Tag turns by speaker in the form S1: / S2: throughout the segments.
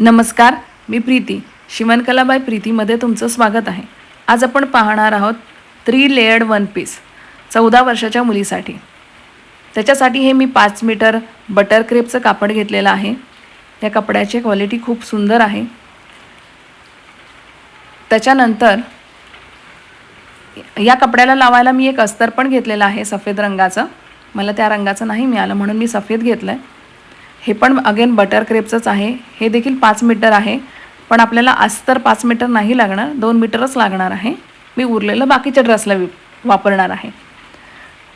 S1: नमस्कार मी प्रीती. शिवणकला बाय प्रीतीमध्ये तुमचं स्वागत आहे. आज आपण पाहणार आहोत थ्री लेयर्ड वन पीस चौदा वर्षाच्या मुलीसाठी. त्याच्यासाठी हे मी पाच मीटर बटर क्रेपचं कापड घेतलेलं आहे. त्या कपड्याची क्वालिटी खूप सुंदर आहे. त्याच्यानंतर या कपड्याला लावायला मी एक अस्तर पण घेतलेलं आहे सफेद रंगाचं. मला त्या रंगाचं नाही मिळालं म्हणून मी सफेद घेतलं आहे हे पण अगेन बटर क्रेपचंच आहे. हे देखील पाच मीटर आहे. पण आपल्याला अस्तर पाच मीटर नाही लागणार. दोन मीटरच लागणार आहे. मी उरलेलं बाकीच्या ड्रेसला वि वापरणार आहे.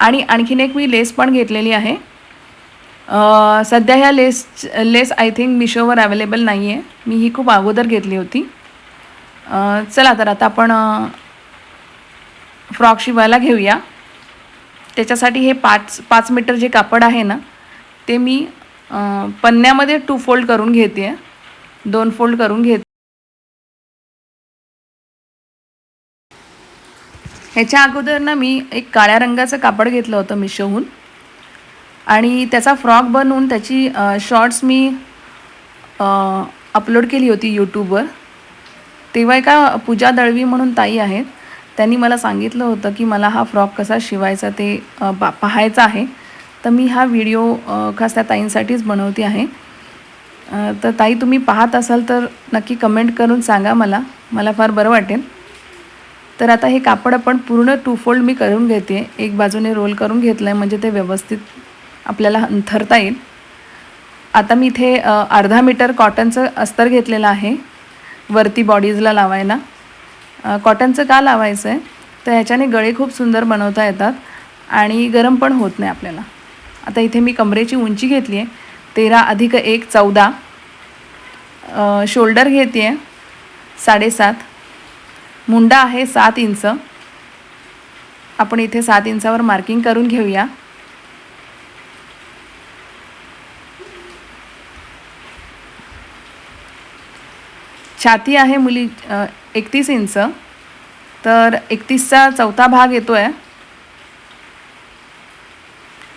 S1: आणि आणखीन एक मी लेस पण घेतलेली आहे. सध्या ह्या लेस लेस आय थिंक मिशोवर अवेलेबल नाही आहे मी ही खूप अगोदर घेतली होती. चला तर आता आपण फ्रॉक शिवायला घेऊया. त्याच्यासाठी हे पाच पाच मीटर जे कापड आहे ना ते मी पन्न्यामध्ये टू फोल्ड करून घेते दोन फोल्ड करून घेते ह्याच्या अगोदर ना मी एक काळ्या रंगाचं कापड घेतलं होतं मिशोहून. आणि त्याचा फ्रॉक बनवून त्याची शॉर्ट्स मी अपलोड केली होती यूट्यूबवर तेव्हा एका पूजा दळवी म्हणून ताई आहेत. त्यांनी मला सांगितलं होतं की मला हा फ्रॉक कसा शिवायचा ते पा पाहायचा आहे. तर मी हा व्हिडिओ खास त्या ताईंसाठीच बनवते आहे. तर ताई तुम्ही पाहत असाल तर नक्की कमेंट करून सांगा मला. मला फार बरं वाटेल. तर आता हे कापड आपण पूर्ण टू फोल्ड मी करून घेते. एक बाजूने रोल करून घेतलं आहे म्हणजे ते व्यवस्थित आपल्याला अंथरता येईल. आता मी इथे अर्धा मीटर कॉटनचं अस्तर घेतलेलं आहे. वरती बॉडीजला लावायला. कॉटनचं का लावायचं आहे तर ह्याच्याने गळे खूप सुंदर बनवता येतात आणि गरम पण होत नाही आपल्याला. आता इथे मी कमरेची उंची घेतली आहे. तेरा अधिक एक चौदा. शोल्डर घेते आहे. साडेसात. मुंडा आहे सात इंच. आपण इथे सात इंचावर मार्किंग करून घेऊया. छाती आहे मुली एकतीस इंच. तर एकतीसचा चौथा भाग येतो आहे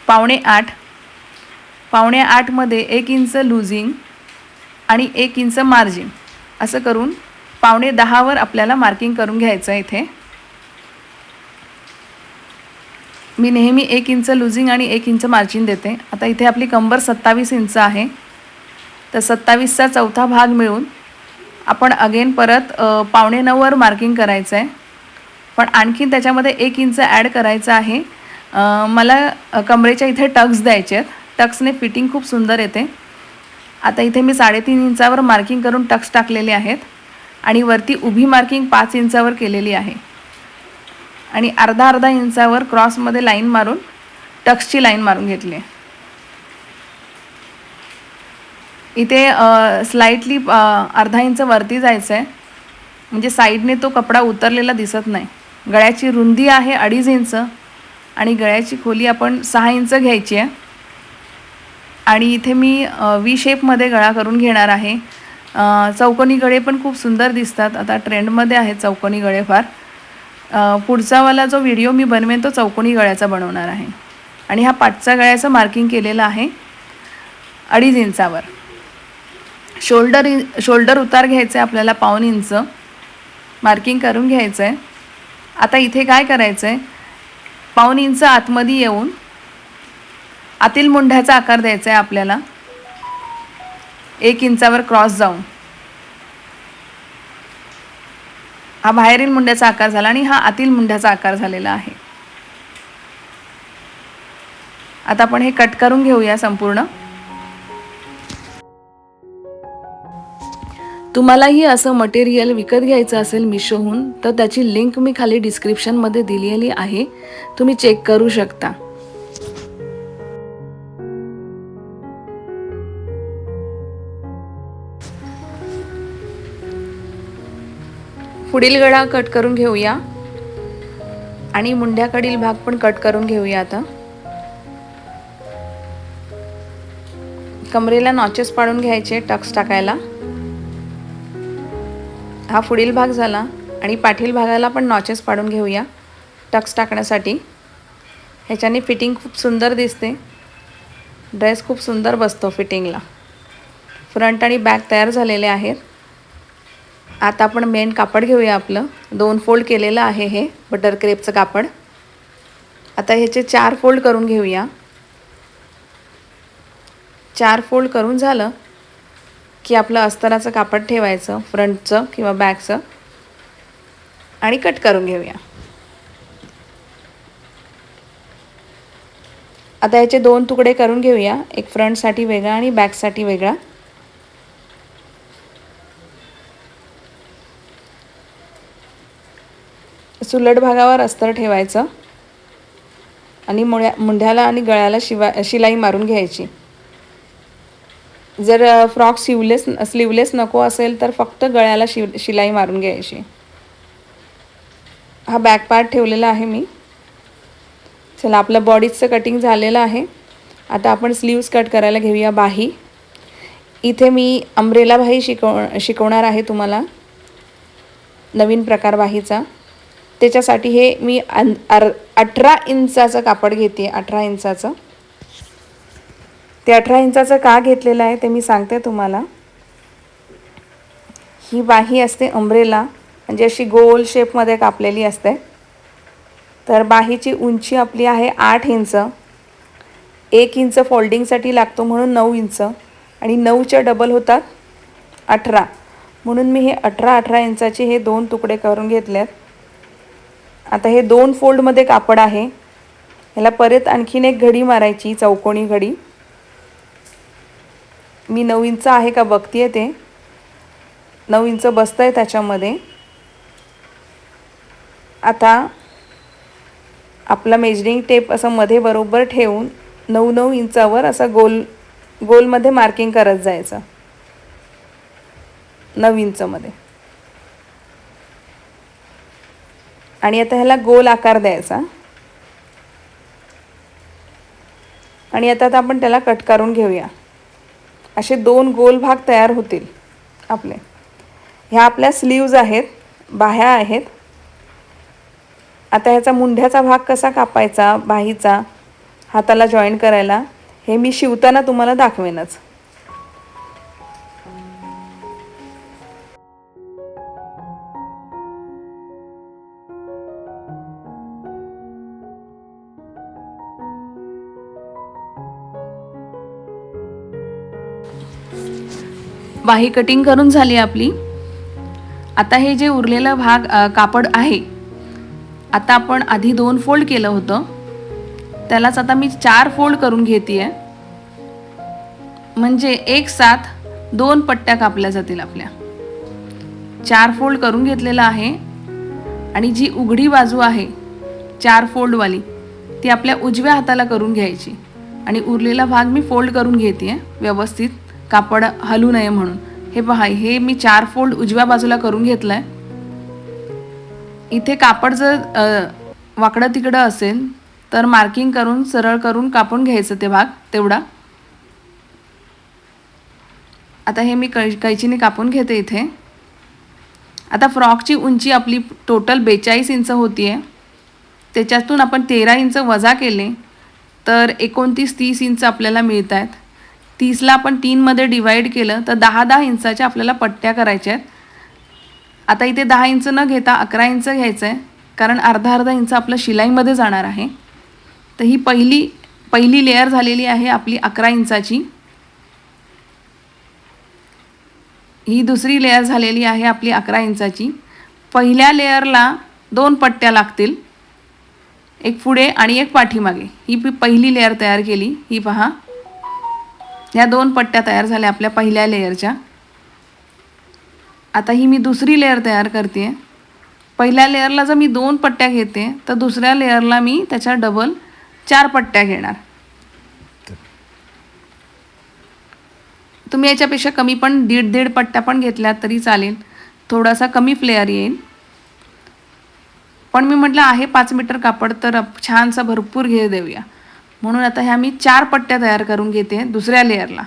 S1: पावणे आठ. पावणे आठमध्ये एक इंच लुझिंग आणि एक इंच मार्जिन. असं करून पावणे दहावर आपल्याला मार्किंग करून घ्यायचं आहे इथे. मी नेहमी एक इंच लुझिंग आणि एक इंच मार्जिन देते. आता इथे आपली कंबर सत्तावीस इंच आहे. तर सत्तावीसचा चौथा भाग मिळून आपण अगेन परत पावणे नऊवर मार्किंग करायचं आहे पण आणखीन त्याच्यामध्ये एक इंच ॲड करायचं आहे. मला कमरेच्या इथे टक्स द्यायचे आहेत. टक्सने फिटिंग खूप सुंदर येते. आता इथे मी साडेतीन इंचावर मार्किंग करून टक्स टाकलेले आहेत. आणि वरती उभी मार्किंग पाच इंचावर केलेली आहे. आणि अर्धा अर्धा इंचावर क्रॉसमध्ये लाईन मारून टक्सची लाईन मारून घेतली आहे. इथे स्लाइटली अर्धा इंच वरती जायचं आहे म्हणजे साईडने तो कपडा उतरलेला दिसत नाही. गळ्याची रुंदी आहे अडीच इंच. आणि गळ्याची खोली आपण सहा इंच घ्यायची आहे. आणि इथे मी वी शेपमध्ये गळा करून घेणार आहे. चौकोनी गळे पण खूप सुंदर दिसतात. आता ट्रेंडमध्ये आहेत चौकोनी गळे फार. पुढचावाला जो व्हिडिओ मी बनवेन तो चौकोनी गळ्याचा बनवणार आहे. आणि हा पाठचा गळ्याचं मार्किंग केलेलं आहे अडीच इंचावर. शोल्डर इन शोल्डर उतार घ्यायचं आहे आपल्याला पाऊन इंच. मार्किंग करून घ्यायचं आहे आता इथे काय करायचं आहे पाऊन इंच आतमध्ये येऊन आतील मुंढ्याचा आकार द्यायचा आहे आपल्याला. एक इंचावर क्रॉस जाऊन. हा बाहेरील मुंड्याचा आकार झाला आणि हा आतील मुंड्याचा आकार झालेला आहे. आता आपण हे कट करून घेऊया संपूर्ण. तुम्हालाही असं मटेरियल विकत घ्यायचं असेल मिशोहून तर त्याची लिंक मी खाली डिस्क्रिप्शनमध्ये दिलेली आहे. तुम्ही चेक करू शकता. पुढील गळा कट करून घेऊया. आणि मुंड्याकडील भाग पण कट करून घेऊया आता. कमरेला नॉचेस पाडून घ्यायचे टक्स टाकायला. हा पुढील भाग झाला आणि पाठील भागाला पण नॉचेस पाडून घेऊया. टक्स टाकण्यासाठी. ह्याच्याने फिटिंग खूप सुंदर दिसते. ड्रेस खूप सुंदर बसतो फिटिंगला. फ्रंट आणि बॅक तयार झालेले आहेत. आता आपण मेन कापड घेऊया आपलं. दोन फोल्ड केलेलं आहे हे बटर क्रेपचं कापड. आता ह्याचे चार फोल्ड करून घेऊया. चार फोल्ड करून झालं. की आपलं अस्तराचं कापड ठेवायचं फ्रंटचं किंवा बॅकचं. आणि कट करून घेऊया. आता याचे दोन तुकडे करून घेऊया. एक फ्रंटसाठी वेगळा आणि बॅकसाठी वेगळा. सुलट भागावर अस्तर ठेवायचं. आणि मुळ्या मुंढ्याला आणि गळ्याला शिवा शिलाई मारून घ्यायची. जर फ्रॉक शिवलेस स्लीवलेस नको असेल तर फक्त गळ्याला शिव शिलाई मारून घ्यायची. हा बॅक पार्ट ठेवलेला आहे मी. चला आपलं बॉडीचं कटिंग झालेलं आहे. आता आपण स्लीव्स कट करायला घेऊया बाही. इथे मी अम्ब्रेला बाही शिकव शिकवणार आहे तुम्हाला. नवीन प्रकार बाहीचा. त्याच्यासाठी हे मी अन अर अठरा इंचाचं कापड घेते अठरा इंचाचं. ते अठरा इंचाचं का घेतलेलं आहे ते मी सांगते तुम्हाला. ही बाही असते अम्ब्रेला म्हणजे अशी गोल शेपमध्ये कापलेली असते. तर बाहीची उंची आपली आहे आठ इंच. एक इंच फोल्डिंगसाठी लागतो म्हणून नऊ इंच आणि नऊच्या डबल होतात अठरा. म्हणून मी हे अठरा अठरा इंचाचे हे दोन तुकडे करून घेतलेत. आता हे दोन फोल्डमध्ये कापड आहे. ह्याला परत आणखीन एक घडी मारायची चौकोनी घडी. मी नऊ इंच आहे का बघते ते. नऊ इंच बसतं आहे त्याच्यामध्ये. आता आपला मेजरिंग टेप असं मध्ये बरोबर ठेवून नऊ नऊ इंचावर असं गोल गोलमध्ये मार्किंग करत जायचं. नऊ इंचमध्ये आणि आता ह्याला गोल आकार द्यायचा. आणि आता आता आपण त्याला कट करून घेऊया. असे दोन गोल भाग तयार होतील आपले. ह्या आपल्या स्लीव्ज आहेत बाह्या आहेत. आता ह्याचा मुंढ्याचा भाग कसा कापायचा बाहीचा हाताला जॉईन करायला हे मी शिवताना तुम्हाला दाखवेनच. वाही कटिंग करून झाली आपली. आता हे जे उरलेलं भाग कापड आहे आता आपण आधी दोन फोल्ड केलं होतं. त्यालाच आता मी चार फोल्ड करून घेते म्हणजे एक साथ दोन पट्ट्या कापल्या जातील आपल्या. चार फोल्ड करून घेतलेलं आहे. आणि जी उघडी बाजू आहे चार फोल्डवाली ती आपल्या उजव्या हाताला करून घ्यायची. आणि उरलेला भाग मी फोल्ड करून घेते व्यवस्थित. कापड हलू नये म्हणून. हे पहा हे मी चार फोल्ड उजव्या बाजूला करून घेतलं आहे इथे कापड जर वाकडं तिकडं असेल तर मार्किंग करून सरळ करून कापून घ्यायचं ते भाग तेवढा. आता हे मी कै कैचीने कापून घेते इथे. आता फ्रॉकची उंची आपली टोटल बेचाळीस इंच होती आहे त्याच्यातून आपण तेरा इंच वजा केले तर एकोणतीस तीस इंच आपल्याला मिळत आहेत तीसला आपण तीनमध्ये डिवाईड केलं तर दहा दहा इंचाच्या आपल्याला पट्ट्या करायच्या आहेत. आता इथे दहा इंच न घेता अकरा इंच घ्यायचं आहे कारण अर्धा अर्धा इंच आपलं शिलाईमध्ये जाणार आहे. तर ही पहिली पहिली लेअर झालेली आहे आपली अकरा इंचाची. ही दुसरी लेअर झालेली आहे आपली अकरा इंचाची. पहिल्या लेअरला दोन पट्ट्या लागतील एक पुढे आणि एक पाठीमागे. ही पहिली लेअर तयार केली. ही पहा. ह्या दोन पट्ट्या तयार झाल्या आपल्या पहिल्या लेयरच्या आता ही मी दुसरी लेअर तयार करते पहिल्या लेअरला जर मी दोन पट्ट्या घेते तर दुसऱ्या लेअरला मी त्याच्या डबल चार पट्ट्या घेणार. तुम्ही याच्यापेक्षा कमी पण दीड दीड पट्ट्या पण घेतल्या तरी चालेल. थोडासा कमी फ्लेअर येईल. पण मी म्हटलं आहे पाच मीटर कापड तर छानसा भरपूर घेर देऊया. म्हणून आता ह्या मी चार पट्ट्या तयार करून घेते दुसऱ्या लेअरला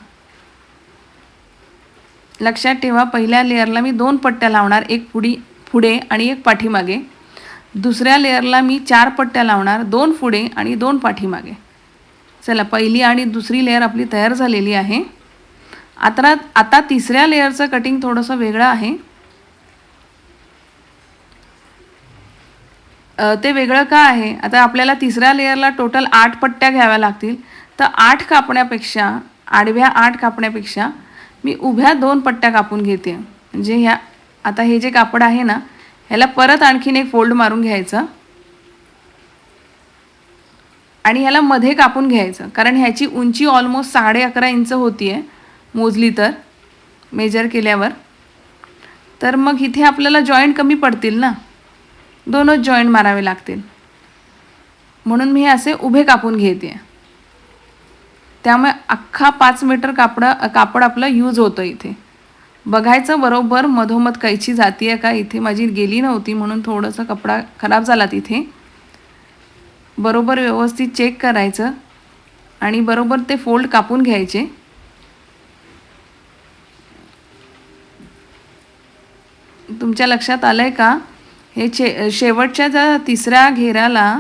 S1: लक्षात ठेवा पहिल्या लेअरला मी दोन पट्ट्या लावणार एक पुढी पुढे आणि एक पाठीमागे. दुसऱ्या लेअरला मी चार पट्ट्या लावणार दोन पुढे आणि दोन पाठीमागे. चला पहिली आणि दुसरी लेअर आपली तयार झालेली आहे. आता आता तिसऱ्या लेअरचं कटिंग थोडंसं वेगळं आहे. ते वेगळं का आहे? आता आपल्याला तिसऱ्या लेअरला टोटल आठ पट्ट्या घ्याव्या लागतील. तर आठ कापण्यापेक्षा आडव्या आठ कापण्यापेक्षा मी उभ्या दोन पट्ट्या कापून घेते. म्हणजे ह्या आता हे जे कापड आहे ना ह्याला परत आणखीन एक फोल्ड मारून घ्यायचं. आणि ह्याला मध्ये कापून घ्यायचं. कारण ह्याची उंची ऑलमोस्ट साडे अकरा इंच होती आहे मोजली तर मेजर केल्यावर. तर मग इथे आपल्याला जॉईंट कमी पडतील ना. दोनच जॉईंट मारावे लागतील. म्हणून मी असे उभे कापून घेते त्यामुळे अख्खा पाच मीटर कापड कापड आपलं यूज होतं इथे. बघायचं बरोबर मधोमध कैची जाती आहे का? इथे माझी गेली नव्हती म्हणून थोडंसं कपडा खराब झाला तिथे. बरोबर व्यवस्थित चेक करायचं आणि बरोबर ते फोल्ड कापून घ्यायचे. तुमच्या लक्षात आलं आहे का? हे चे शेवटच्या ज्या तिसऱ्या घेराला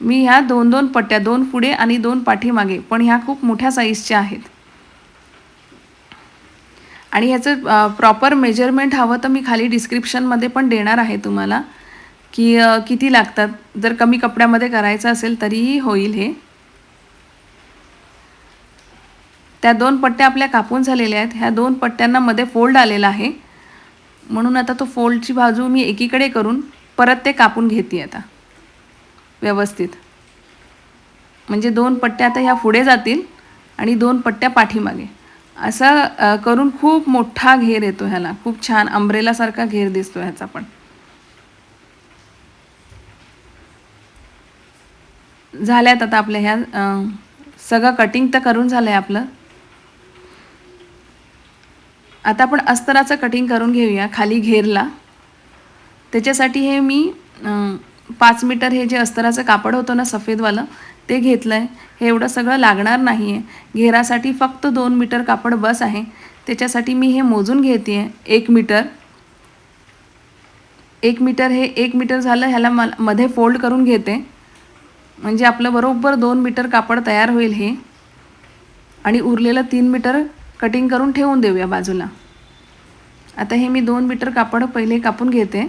S1: मी ह्या दोन दोन पट्ट्या दोन पुढे आणि दोन पाठीमागे पण ह्या खूप मोठ्या साईजच्या आहेत. आणि ह्याचं प्रॉपर मेजरमेंट हवं तर मी खाली डिस्क्रिप्शनमध्ये पण देणार आहे तुम्हाला की किती लागतात. जर कमी कपड्यामध्ये करायचं असेल तरीही होईल हे. त्या दोन पट्ट्या आपल्या कापून झालेल्या आहेत. ह्या दोन पट्ट्यांना मध्ये फोल्ड आलेला आहे. म्हणून आता तो फोल्डची बाजू मी एकीकडे करून परत ते कापून घेते आता. व्यवस्थित. म्हणजे दोन पट्ट्या आता ह्या पुढे जातील आणि दोन पट्ट्या पाठीमागे. असं करून खूप मोठा घेर येतो ह्याला. खूप छान अंब्रेलासारखा घेर दिसतो ह्याचा पण. झाल्यात आता आपल्या ह्या सगळं कटिंग तर करून झालं आहे आपलं. आता आपण अस्तराचं कटिंग करून घेऊया खाली घेरला. त्याच्यासाठी हे मी पाच मीटर हे जे अस्तराचं कापड होतं ना सफेदवालं ते घेतलं आहे हे एवढं सगळं लागणार नाही आहे घेरासाठी फक्त दोन मीटर कापड बस आहे. त्याच्यासाठी मी हे मोजून घेते आहे एक मीटर एक मीटर हे एक मीटर झालं ह्याला मला मध्ये फोल्ड करून घेते. म्हणजे आपलं बरोबर दोन मीटर कापड तयार होईल हे. आणि उरलेलं तीन मीटर कटिंग करून ठेवून देऊया बाजूला. आता हे मी दोन मीटर कापड पहिले कापून घेते.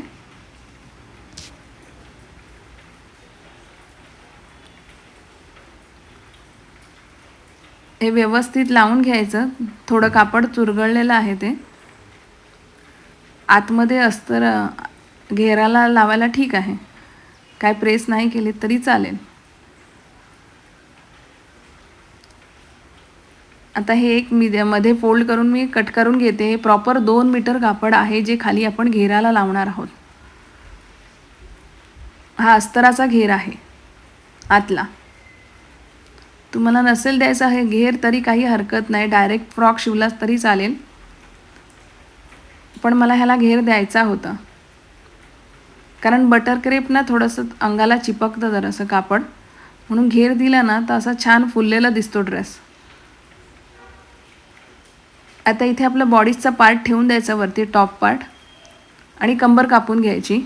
S1: हे व्यवस्थित लावून घ्यायचं. थोडं कापड चुरगळलेलं आहे ते. आतमध्ये अस्तर घेराला लावायला ठीक आहे. काय प्रेस नाही केली तरी चालेल. आता हे एक मी मध्ये फोल्ड करून मी कट करून घेते. हे प्रॉपर दोन मीटर कापड आहे जे खाली आपण घेराला लावणार आहोत. हा अस्तराचा घेर आहे. आतला. तुम्हाला नसेल द्यायचा आहे घेर तरी काही हरकत नाही. डायरेक्ट फ्रॉक शिवलास तरी चालेल. पण मला ह्याला घेर द्यायचा होता. कारण बटर क्रेप ना थोडंसं अंगाला चिपकतं जरासं कापड. म्हणून घेर दिला ना तर असा छान फुललेला दिसतो ड्रेस आता इथे आपलं बॉडीजचा पार्ट ठेवून द्यायचा वरती टॉप पार्ट आणि कंबर कापून घ्यायची.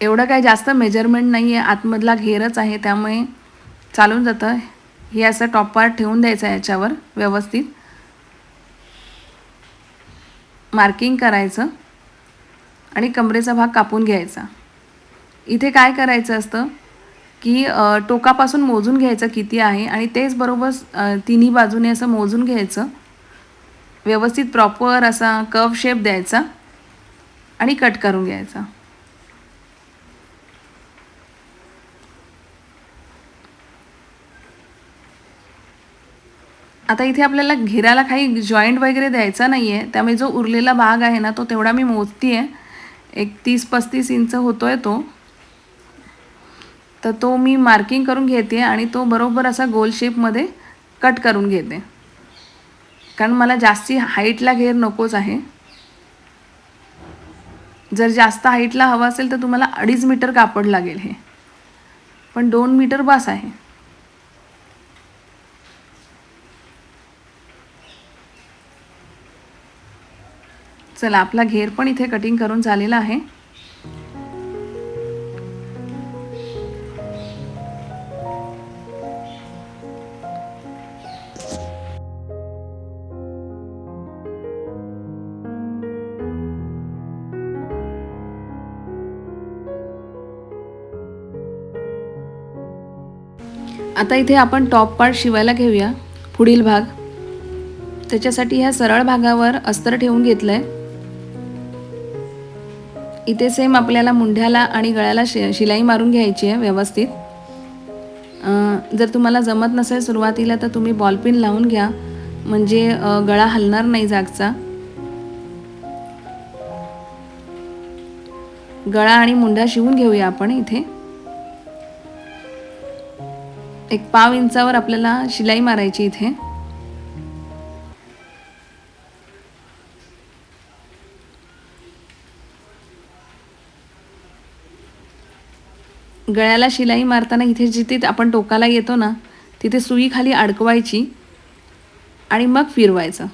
S1: एवढं काही जास्त मेजरमेंट नाही आहे आतमधला घेरच आहे त्यामुळे चालून जातं. हे असं टॉप पार्ट ठेवून द्यायचं आहे याच्यावर व्यवस्थित. मार्किंग करायचं. आणि कमरेचा भाग कापून घ्यायचा. इथे काय करायचं असतं? की टोकापासून मोजून घ्यायचं किती आहे आणि तेच बरोबर तिन्ही बाजूने असं मोजून घ्यायचं. व्यवस्थित प्रॉपर असा कव शेप द्यायचा आणि कट करून घ्यायचा. आता इथे आपल्याला घेराला काही जॉईंट वगैरे द्यायचा नाही आहे त्यामुळे जो उरलेला भाग आहे ना तो तेवढा मी मोजती आहे एक तीस पस्तीस इंच होतो आहे तो. तर तो मी मार्किंग करून घेते आणि तो बरोबर असा गोल शेपमध्ये कट करून घेते. कारण मला जास्ती हाईटला घेर नकोच आहे. जर जास्त हाईटला हवा असेल तर तुम्हाला अडीच मीटर कापड लागेल हे. पण दोन मीटर बास आहे. चला आपला घेर पण इथे कटिंग करून झालेला आहे. आता इथे आपण टॉप पार्ट शिवायला घेऊया. पुढील भाग. त्याच्यासाठी ह्या सरळ भागावर अस्तर ठेवून घेतलं आहे इथे सेम आपल्याला मुंढ्याला आणि गळ्याला शि शिलाई मारून घ्यायची आहे व्यवस्थित. जर तुम्हाला जमत नसेल सुरुवातीला तर तुम्ही बॉलपिन लावून घ्या. म्हणजे गळा हलणार नाही जागचा. गळा आणि मुंढा शिवून घेऊया आपण इथे. एक पाव इंचावर आपल्याला शिलाई मारायची इथे. गळ्याला शिलाई मारताना इथे जिथे आपण टोकाला येतो ना तिथे सुई खाली अडकवायची आणि मग फिरवायचं.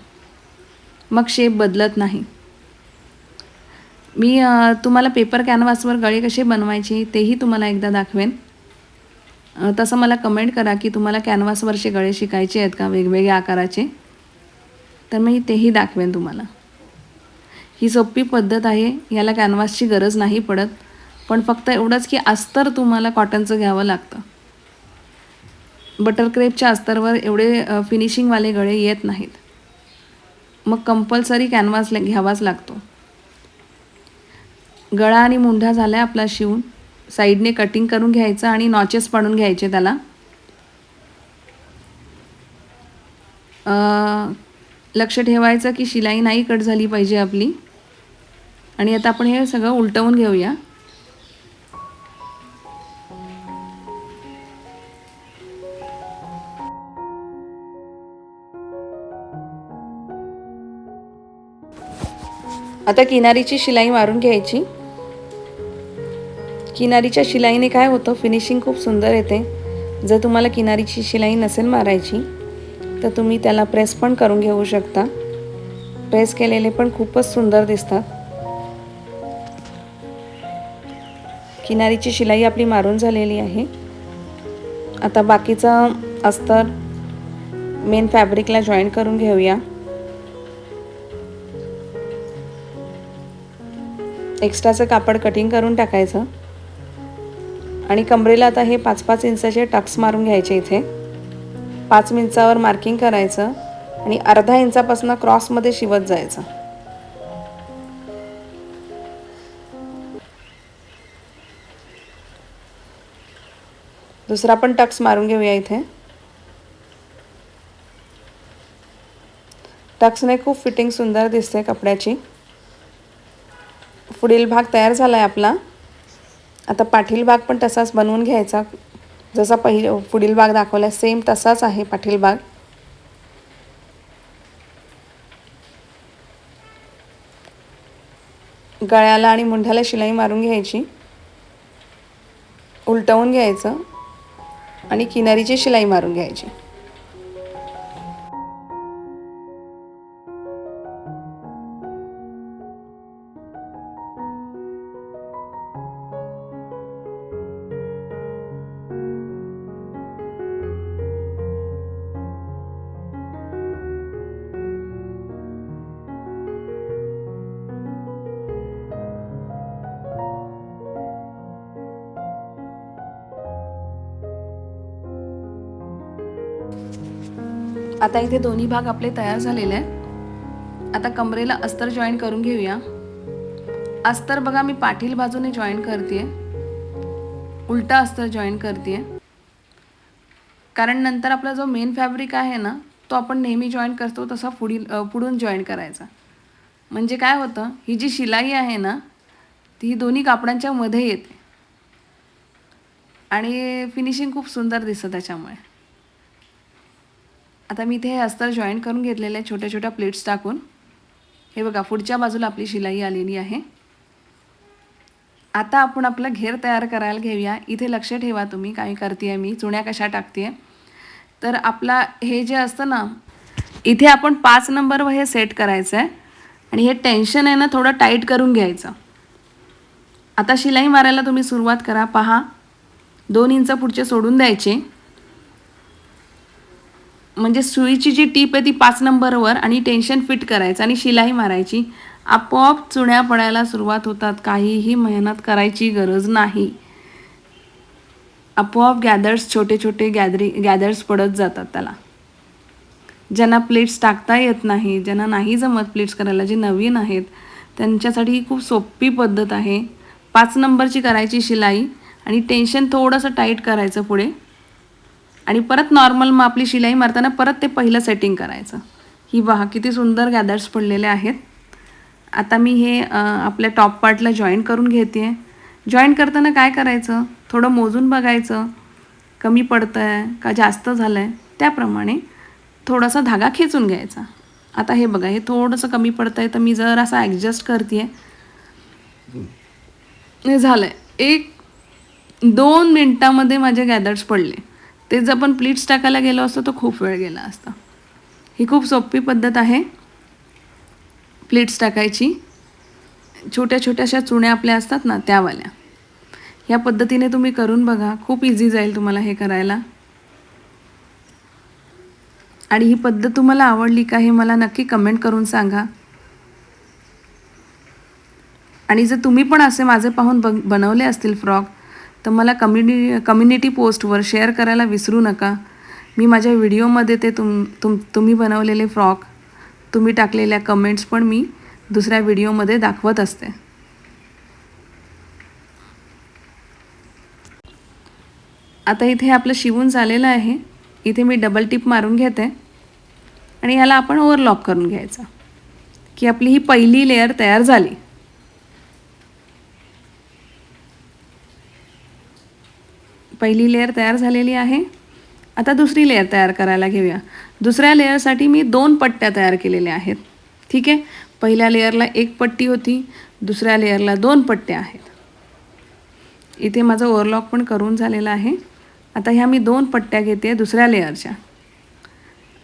S1: मग शेप बदलत नाही. मी तुम्हाला पेपर कॅनव्हासवर गळे कसे बनवायचे तेही तुम्हाला एकदा दाखवेन. तसं मला कमेंट करा की तुम्हाला कॅनव्हासवरचे गळे शिकायचे आहेत का? वेगवेगळ्या आकाराचे? तर मी तेही दाखवेन तुम्हाला. ही सोपी पद्धत आहे याला कॅनव्हासची गरज नाही पडत पण फक्त एवढंच की अस्तर तुम्हाला कॉटनचं घ्यावं लागतं. बटर क्रेपच्या अस्तरवर एवढे फिनिशिंगवाले गळे येत नाहीत. मग कंपल्सरी कॅनव्हास ल- घ्यावाच लागतो. गळा आणि मुंढा झाला आपला शिवून. साईडने कटिंग करून घ्यायचं आणि नॉचेस पाडून घ्यायचे त्याला. लक्ष ठेवायचं की शिलाई नाही कट झाली पाहिजे आपली. आणि आता आपण हे सगळं उलटवून घेऊया. आता किनारीची शिलाई मारून घ्यायची. किनारीच्या शिलाईने काय होतं? फिनिशिंग खूप सुंदर येते. जर तुम्हाला किनारीची शिलाई नसेल मारायची तर तुम्ही त्याला प्रेस पण करून घेऊ शकता. प्रेस केलेले पण खूपच सुंदर दिसतात. किनारीची शिलाई आपली मारून झालेली आहे. आता बाकीचं अस्तर मेन फॅब्रिकला जॉईन करून घेऊया. एक्स्ट्राचं कापड कटिंग करून टाकायचं. आणि कमरेला आता हे पाच पाच इंचाचे टक्स मारून घ्यायचे इथे. पाच इंचावर मार्किंग करायचं आणि अर्धा इंचापासून क्रॉसमध्ये शिवत जायचं. दुसरा पण टक्स मारून घेऊया इथे. टक्सने खूप फिटिंग सुंदर दिसते कपड्याची. पुढील भाग तयार झाला आहे आपला. आता पाठील भाग पण तसाच बनवून घ्यायचा. जसा पहिल पुढील भाग दाखवला सेम तसाच आहे पाठील भाग गळ्याला आणि मुंढ्याला शिलाई मारून घ्यायची. उलटवून घ्यायचं. आणि किनारीची शिलाई मारून घ्यायची. आता इथे दोन्ही भाग आपले तयार झालेले आहेत. आता कमरेला अस्तर जॉईन करून घेऊया. अस्तर बघा मी पाठील बाजूने जॉईन करते उलटा अस्तर जॉईन करते कारण नंतर आपला जो मेन फॅब्रिक आहे ना तो आपण नेहमी जॉईन करतो तसा पुढील पुढून जॉईन करायचा. म्हणजे काय होतं ही जी शिलाई आहे ना ती दोन्ही कापडांच्या मध्ये येते. आणि फिनिशिंग खूप सुंदर दिसतं त्याच्यामुळे. आता मी इथे हे अस्तर जॉईन करून घेतलेले आहे छोट्या छोट्या प्लेट्स टाकून. हे बघा पुढच्या बाजूला आपली शिलाई आलेली आहे. आता आपण आपलं घेर तयार करायला घेऊया. इथे लक्ष ठेवा तुम्ही काय करते मी चुण्या कशा टाकते तर आपला हे जे असतं ना इथे आपण पाच नंबरवर हे सेट करायचं आहे आणि हे टेन्शन आहे ना थोडं टाईट करून घ्यायचं. आता शिलाई मारायला तुम्ही सुरुवात करा. पहा दोन इंच पुढचे सोडून द्यायचे. म्हणजे सुईची जी टीप आहे ती पाच नंबरवर आणि टेन्शन फिट करायचं आणि शिलाई मारायची. आपोआप चुण्या पडायला सुरुवात होतात. काहीही मेहनत करायची गरज नाही. आपोआप गॅदर्स छोटे छोटे गॅदरी गॅदर्स पडत जातात त्याला. ज्यांना प्लेट्स टाकता येत नाही ज्यांना नाही जमत प्लेट्स करायला जे नवीन आहेत त्यांच्यासाठी ही खूप सोपी पद्धत आहे. पाच नंबरची करायची शिलाई आणि टेन्शन थोडंसं टाईट करायचं पुढे. आणि परत नॉर्मल मग आपली शिलाई मारताना परत ते पहिलं सेटिंग करायचं. ही वाह किती सुंदर गॅदर्स पडलेले आहेत. आता मी हे आपल्या टॉप पार्टला जॉईन करून घेते. आहे जॉईन करताना काय करायचं? थोडं मोजून बघायचं. कमी पडतं आहे का जास्त झालं आहे त्याप्रमाणे थोडासा धागा खेचून घ्यायचा. आता हे बघा हे थोडंसं कमी पडतं आहे तर मी जर असं ॲडजस्ट करते हे झालं आहे एक दोन मिनटामध्ये माझे गॅदर्स पडले. ते जर आपण प्लीट्स टाकायला गेलो असतो तर खूप वेळ गेला असता. ही खूप सोपी पद्धत आहे प्लेट्स टाकायची. छोट्या छोट्याशा चुण्या आपल्या असतात ना त्यावाल्या. ह्या पद्धतीने तुम्ही करून बघा खूप इझी जाईल तुम्हाला हे करायला. आणि ही पद्धत तुम्हाला आवडली का हे मला नक्की कमेंट करून सांगा. आणि जर तुम्ही पण असे माझे पाहून बग बनवले असतील फ्रॉक तर मला कम्युनि कम्युनिटी पोस्टवर शेअर करायला विसरू नका. मी माझ्या व्हिडिओमध्ये ते तुम तुम तुम्ही बनवलेले फ्रॉक तुम्ही टाकलेल्या कमेंट्स पण मी दुसऱ्या व्हिडिओमध्ये दाखवत असते. आता इथे आपलं शिवून झालेलं आहे. इथे मी डबल टिप मारून घेते. आणि ह्याला आपण ओव्हरलॉक करून घ्यायचा. की आपली ही पहिली लेअर तयार झाली. पहिली लेअर तयार झालेली आहे. आता दुसरी लेअर तयार करायला घेऊया. दुसऱ्या लेअरसाठी मी दोन पट्ट्या तयार केलेल्या आहेत. ठीक आहे? पहिल्या लेअरला एक पट्टी होती दुसऱ्या लेअरला दोन पट्ट्या आहेत. इथे माझं ओव्हरलॉक पण करून झालेलं आहे. आता ह्या मी दोन पट्ट्या घेते दुसऱ्या लेअरच्या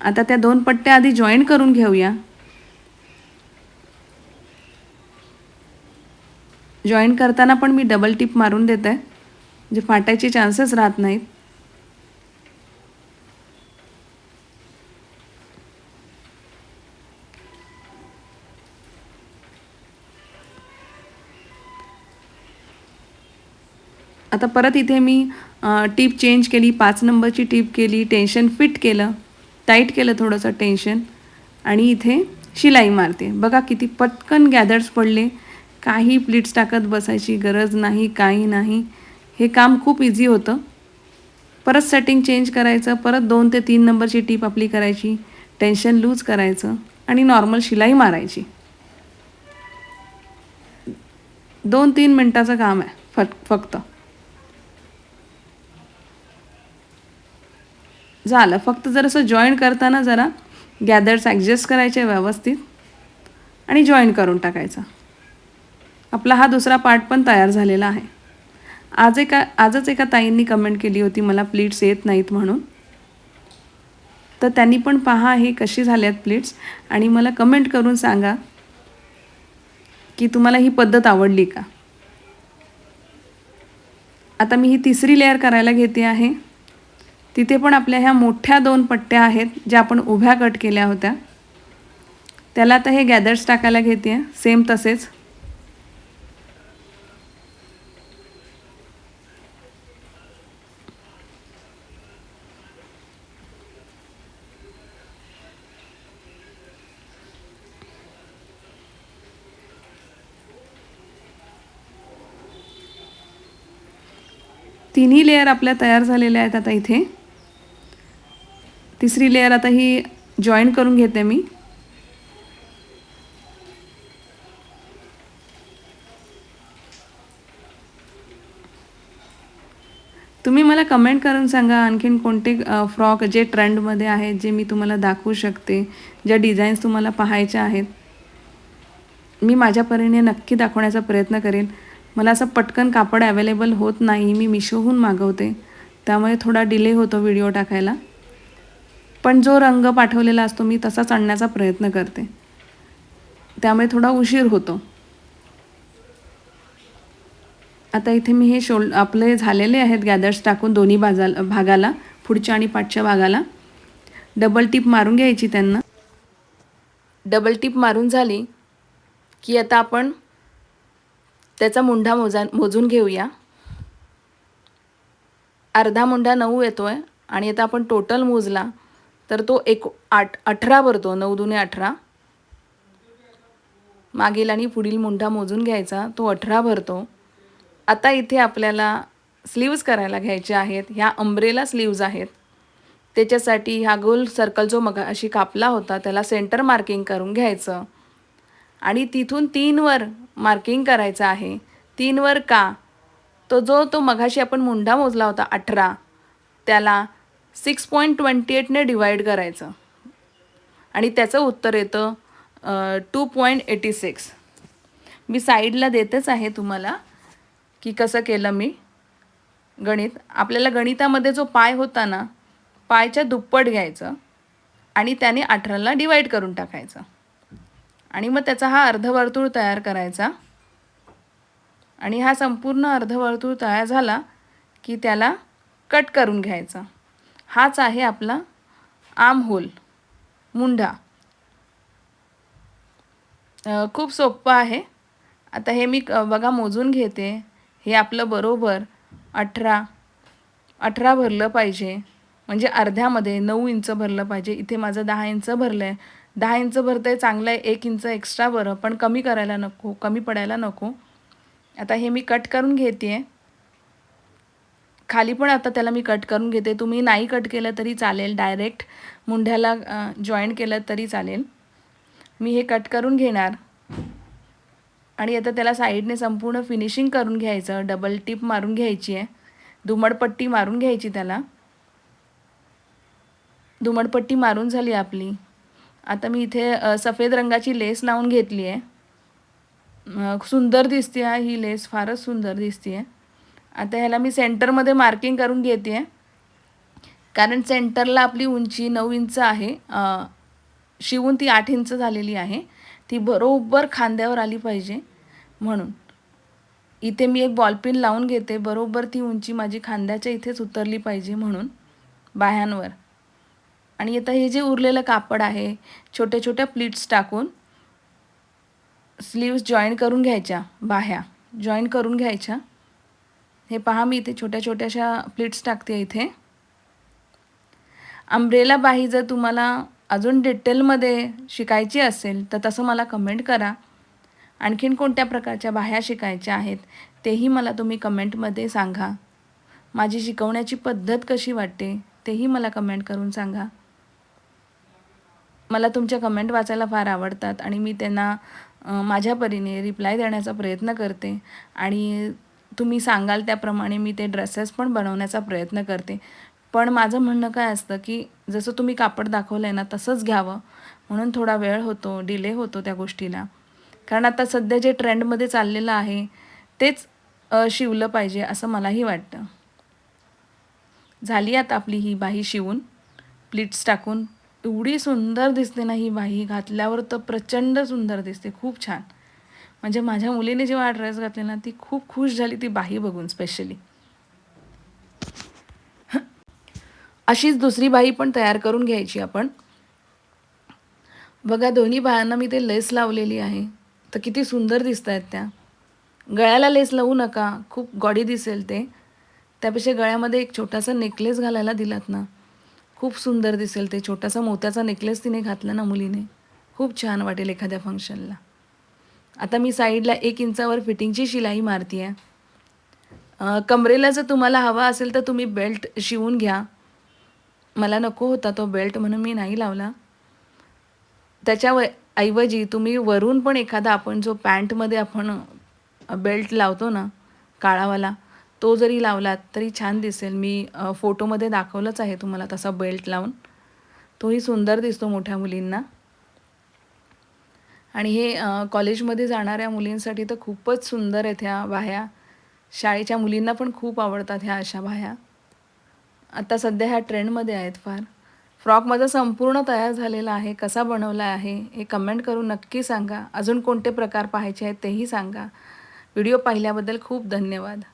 S1: आता त्या दोन पट्ट्या आधी जॉईन करून घेऊया. जॉईन करताना पण मी डबल टिप मारून देते. म्हणजे फाटायचे चान्सेस राहत नाहीत. आता परत इथे मी टीप चेंज केली पाच नंबरची टीप केली टेन्शन फिट केलं टाईट केलं थोडंसं टेन्शन आणि इथे शिलाई मारते. बघा किती पटकन गॅदर्स पडले. काही प्लीट्स टाकत बसायची गरज नाही काही नाही. हे काम खूप इझी होतं. परत सेटिंग चेंज करायचं परत दोन ते तीन नंबरची टीप आपली करायची टेन्शन लूज करायचं आणि नॉर्मल शिलाई मारायची. दोन तीन मिनटाचं काम आहे फट फक्त. झालं फक्त जर असं जॉईन करताना जरा गॅदर्स ॲडजस्ट करायचे व्यवस्थित आणि जॉईन करून टाकायचं. आपला हा दुसरा पार्ट पण तयार झालेला आहे. आज एका आजच एका ताईंनी कमेंट केली होती मला प्लीट्स येत नाहीत म्हणून. तर त्यांनी पण पहा हे कशी झाल्यात आहेत प्लीट्स आणि मला कमेंट करून सांगा की तुम्हाला ही पद्धत आवडली का? आता मी ही तिसरी लेअर करायला घेते आहे. तिथे पण आपल्या ह्या मोठ्या दोन पट्ट्या आहेत ज्या आपण उभ्या कट केल्या होत्या. त्याला आता हे गॅदर्स टाकायला घेते. आहे सेम तसेच. तिन्ही लेअर आपल्या तयार झालेल्या आहेत आता इथे. तिसरी लेअर आता ही जॉईन करून घेते मी. तुम्ही मला कमेंट करून सांगा आणखीन कोणते फ्रॉक जे ट्रेंडमध्ये आहेत जे मी तुम्हाला दाखवू शकते ज्या डिझाईन्स तुम्हाला पाहायच्या आहेत. मी माझ्या परीने नक्की दाखवण्याचा प्रयत्न करेन. मला असं पटकन कापड अवेलेबल होत नाही मी मिशोहून मागवते. त्यामुळे थोडा डिले होतो व्हिडिओ टाकायला. पण जो रंग पाठवलेला असतो मी तसाच आणण्याचा प्रयत्न करते. त्यामुळे थोडा उशीर होतो. आता इथे मी हे शोल आपले झालेले आहेत गॅदर्स टाकून दोन्ही बाजाला भागाला पुढच्या आणि पाठच्या भागाला. डबल टिप मारून घ्यायची त्यांना. डबल टिप मारून झाली की आता आपण त्याचा मुंढा मोजा मोजून घेऊया. अर्धा मुंढा नऊ येतो आहे आणि आता आपण टोटल मोजला तर तो एक आठ अठरा भरतो नऊ दुने अठरा. मागील आणि पुढील मुंढा मोजून घ्यायचा तो अठरा भरतो. आता इथे आपल्याला स्लीव्ज करायला घ्यायचे आहेत. ह्या अंब्रेला स्लीव्ज आहेत. त्याच्यासाठी हा गोल सर्कल जो मग अशी कापला होता त्याला सेंटर मार्किंग करून घ्यायचं. आणि तिथून तीनवर मार्किंग करायचं आहे. तीनवर का? तो जो तो मघाशी आपण मुंडा मोजला होता अठरा त्याला सिक्स पॉईंट ट्वेंटी एटने डिवाईड करायचं. आणि त्याचं उत्तर येतं टू पॉईंट एटी सिक्स मी साईडला देतेच आहे तुम्हाला की कसं केलं मी. गणित आपल्याला गणितामध्ये जो पाय होता ना पायच्या दुप्पट घ्यायचं आणि त्याने अठराला डिवाईड करून टाकायचं. आणि मग त्याचा हा अर्धवर्तुळ तयार करायचा. आणि हा संपूर्ण अर्धवर्तुळ तयार झाला की त्याला कट करून घ्यायचा. हाच आहे आपला आम होल मुंढा खूप सोपं आहे. आता हे मी बघा मोजून घेते. हे आपलं बरोबर अठरा अठरा भरलं पाहिजे. म्हणजे अर्ध्यामध्ये नऊ इंच भरलं पाहिजे. इथे माझं दहा इंच भरलं आहे दहा इंच भरतं आहे चांगलं आहे एक इंच एक्स्ट्रा बरं पण कमी करायला नको कमी पडायला नको. आता हे मी कट करून घेते आहे खाली पण आता त्याला मी कट करून घेते. तुम्ही नाही कट केलं तरी चालेल डायरेक्ट मुंढ्याला जॉईन केलं तरी चालेल. मी हे कट करून घेणार. आणि आता त्याला साईडने संपूर्ण फिनिशिंग करून घ्यायचं. डबल टिप मारून घ्यायची आहे. धुमडपट्टी मारून घ्यायची त्याला. धुमडपट्टी मारून झाली आपली. आता मी इथे सफेद रंगाची लेस लावून घेतली आहे सुंदर दिसते आहे ही लेस फारच सुंदर दिसते आहे आता ह्याला मी सेंटरमध्ये मार्किंग करून घेते आहे कारण सेंटरला आपली उंची नऊ इंच आहे शिवून ती आठ इंच झालेली आहे. ती बरोबर खांद्यावर आली पाहिजे. म्हणून इथे मी एक बॉलपिन लावून घेते. बरोबर ती उंची माझी खांद्याच्या इथेच उतरली पाहिजे म्हणून बाह्यांवर. आणि आता हे जे उरलेलं कापड आहे छोट्या छोट्या प्लीट्स टाकून स्लीव्स जॉईन करून घ्यायच्या बाह्या. जॉईन करून घ्यायच्या. हे पहा मी इथे छोट्या छोट्याशा प्लीट्स टाकते इथे. अंब्रेला बाही जर तुम्हाला अजून डिटेलमध्ये शिकायची असेल तर तसं मला कमेंट करा. आणखीन कोणत्या प्रकारच्या बाह्या शिकायच्या आहेत तेही मला तुम्ही कमेंटमध्ये सांगा. माझी शिकवण्याची पद्धत कशी वाटते तेही मला कमेंट करून सांगा. मला तुमच्या कमेंट वाचायला फार आवडतात आणि मी त्यांना माझ्या परीने रिप्लाय देण्याचा प्रयत्न करते आणि तुम्ही सांगाल त्याप्रमाणे मी ते ड्रेसेस पण बनवण्याचा प्रयत्न करते. पण माझं म्हणणं काय असतं की जसं तुम्ही कापड दाखवलं आहे ना तसंच घ्यावं. म्हणून थोडा वेळ होतो डिले होतो त्या गोष्टीला. कारण आता सध्या जे ट्रेंडमध्ये चाललेलं आहे तेच शिवलं पाहिजे असं मलाही वाटतं. झाली आता आपली ही बाही शिवून. प्लीट्स टाकून. एवढी सुंदर दिसते ना ही बाही घातल्यावर तर प्रचंड सुंदर दिसते खूप छान. म्हणजे माझ्या मुलीने जेव्हा ड्रेस घातलेला ती खूप खुश झाली ती बाही बघून स्पेशली अशीच दुसरी बाही पण तयार करून घ्यायची आपण. बघा दोन्ही बायांना मी ते लेस लावलेली आहे. तर किती सुंदर दिसत आहेत त्या. गळ्याला लेस लावू नका खूप गॉडी दिसेल ते. त्यापेक्षा गळ्यामध्ये एक छोटासा नेकलेस घालायला दिलात ना. खूप सुंदर दिसेल ते. छोटासा मोत्याचा नेकलेस तिने घातला ना मुलीने. खूप छान वाटेल एखाद्या फंक्शनला आता मी साईडला एक इंचावर फिटिंगची शिलाई मारती आहे कमरेला जर तुम्हाला हवा असेल तर तुम्ही बेल्ट शिवून घ्या. मला नको होता तो बेल्ट म्हणून मी नाही लावला. त्याच्या ऐवजी तुम्ही वरून पण एखादा आपण जो पॅन्टमध्ये आपण बेल्ट लावतो ना काळावाला तो जरी लावलात तरी छान दिसेल. मी फोटोमध्ये दाखवलंच आहे तुम्हाला तसा बेल्ट लावून. तोही सुंदर दिसतो मोठ्या मुलींना. आणि हे कॉलेजमध्ये जाणाऱ्या मुलींसाठी तर खूपच सुंदर आहेत ह्या बाह्या. शाळेच्या मुलींना पण खूप आवडतात ह्या अशा बाह्या. आता सध्या ह्या ट्रेंडमध्ये आहेत फार. फ्रॉक माझा संपूर्ण तयार झालेला आहे. कसा बनवला आहे हे कमेंट करून नक्की सांगा. अजून कोणते प्रकार पाहायचे आहेत तेही सांगा. व्हिडिओ पाहिल्याबद्दल खूप धन्यवाद.